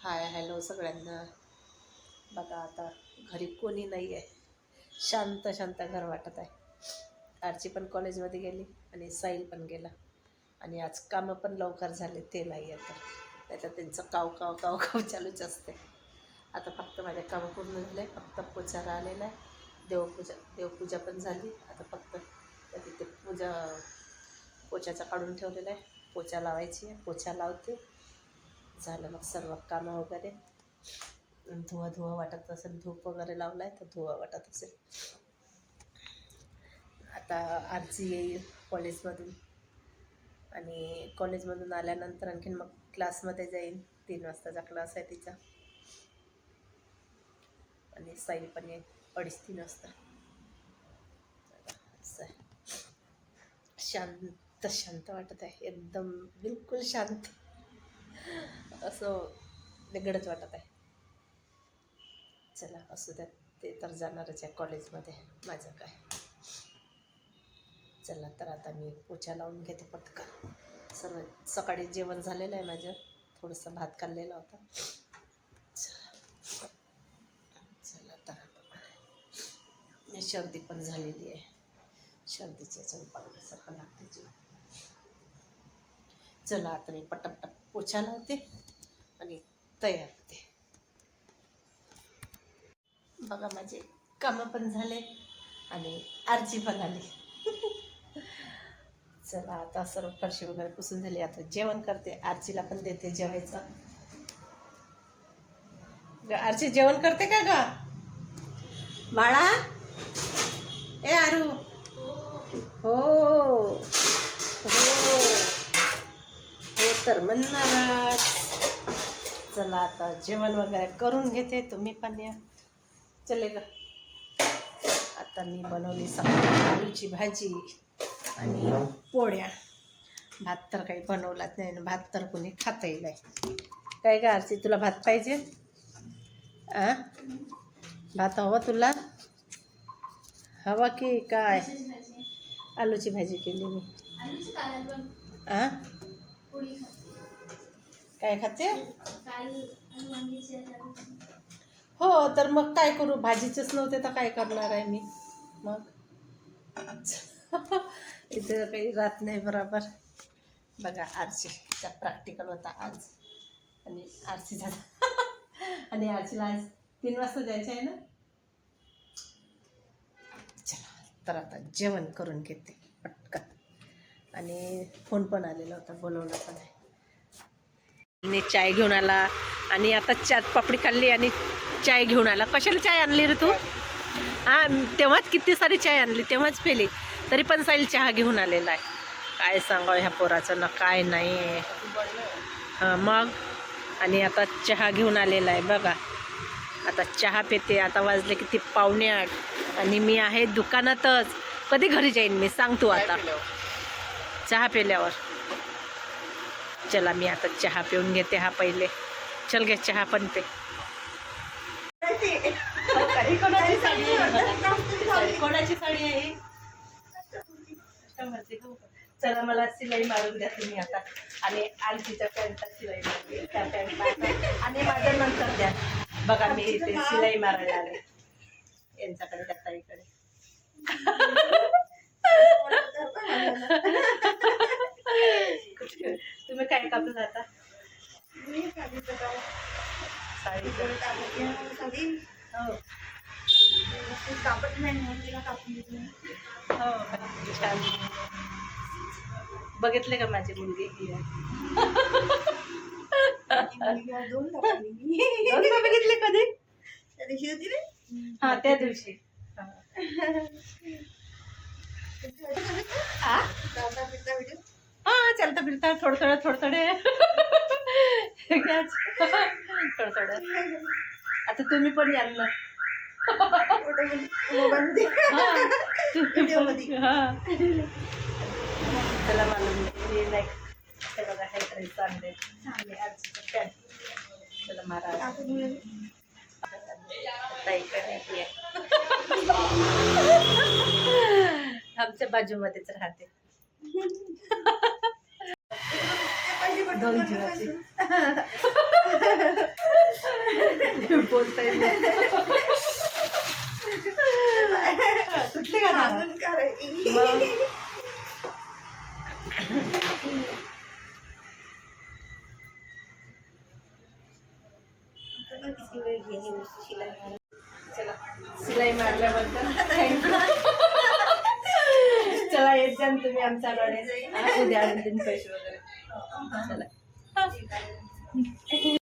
Hi hello सगळ्यांना. बघा आता घरी कोणी नाही आहे शांत शांत घर वाटत आहे. आरची पण कॉलेजमध्ये गेली आणि साईल पण गेला. आणि आज कामं पण लवकर झाले ते नाही आहे तर त्याच्यात त्यांचं काव काव काव काव चालूच असते. आता फक्त माझ्या कामं पूर्ण झाले फक्त पोचा राहिलेला आहे. देवपूजा देवपूजा पण झाली. आता फक्त तिथे पूजा पोचाचा काढून ठेवलेला आहे. पोचा लावायची आहे पोचा लावते. झालं. मग सर्व कामं वगैरे. धुवा धुवा वाटत असेल धूप वगैरे लावला आहे तर धुवा वाटत असेल. आता आजी येईल कॉलेजमधून. आणि कॉलेजमधून आल्यानंतर आणखीन मग क्लासमध्ये जाईन. तीन वाजताचा क्लास आहे तिचा. आणि साईल पण येईल अडीच तीन वाजता. असं शांत शांत वाटत आहे एकदम बिलकुल शांत. असं वेगळंच वाटत आहे. चला असू द्या. ते तर जाणारच आहे कॉलेजमध्ये माझं काय? चला तर आता मी पोछा लावून घेते पटकन. सर्व सकाळी जेवण झालेलं आहे माझं. थोडंसं भात खाल्लेला होता. चला चला तर आता सर्दी पण झालेली आहे. सर्दीच्या चौपासारखं लागते जेवण. चला आता मी पटापट पोछा लावते आणि तयार होते. बघा माझे कामं पण झाले आणि आरची पण आली. चला आता सर्व फरशी वगैरे पुसून झाली. आता जेवण करते. आरचीला पण देते जेवायचं. ग, आरची जेवण करते का ग? बाळा? ए आरू? हो हो हो तर म्हणणारच चला आता जेवण वगैरे करून घेते तुम्ही पण या. चले ग. आता मी बनवली सकाळी आलूची भाजी आणि पोळ्या. भात तर काही बनवलाच नाही आणि भात तर कोणी खाताही नाही. काय का आरती तुला भात पाहिजे? आ? भात हवं तुला? हवा की काय? आलूची भाजी केली मी. आ? काय खाते? हो तर मग काय करू? भाजीचेच नव्हते तर काय करणार आहे मी? मग? इथे काही राहत नाही बरोबर. बघा आरसीचा प्रॅक्टिकल होता आज. आणि आरसी झाला. आणि आरसीला आज तीन वाजता जायचं आहे ना? चला तर आता जेवण करून घेते. आणि फोन पण आलेला होता बोलवला पण आहे. चाय घेऊन आला आणि आता चाट पापडी खाल्ली आणि चाय घेऊन आला. कशाला चाय आणली रे तू? हा तेव्हाच किती सारी चाय आणली तेव्हाच पेली. तरी पण साईल चहा घेऊन आलेला आहे. काय सांगावं ह्या पोराचं ना काय नाही. हां मग? आणि आता चहा घेऊन आलेला आहे बघा. आता चहा पेते आता वाजले किती पावणे आठ. आणि मी आहे दुकानातच. कधी घरी जाईन मी? सांग तू आता. चहा पिल्यावर. चला मी आता चहा पिऊन घेते हा पहिले. चल घे चहा पण पे. कोणाची साडी आहे चला मला सिलाई मारून द्या तुम्ही आता. आणि आणखीच्या पॅन्टला सिलाई मारली त्या पॅन्टला आणि माझ्या नंतर द्या. बघा मी इथे सिलाई मारायला आले. यांच्याकडे त्या ताईकडे. तुम्ही काय कापलं साडी हो. हो छान बघितले का माझी मुलगी? ही आहे. दोनदा बघितले कधी? हा त्या दिवशी. हा. चालतं फिरता थोडं थोडं थोडं थोडे थोडं थोडं आता तुम्ही पण याल ना. हा. हे. नाही बघा हे महाराज ताईकडे. आमच्या बाजूमध्येच राहते बोलता. सुटली का ना सिलाई मारल्याबद्दल थँक्यू चला येत जा तुम्ही आमच्याकडे हा, उद्या आणून देईन पैसे वगैरे. चला.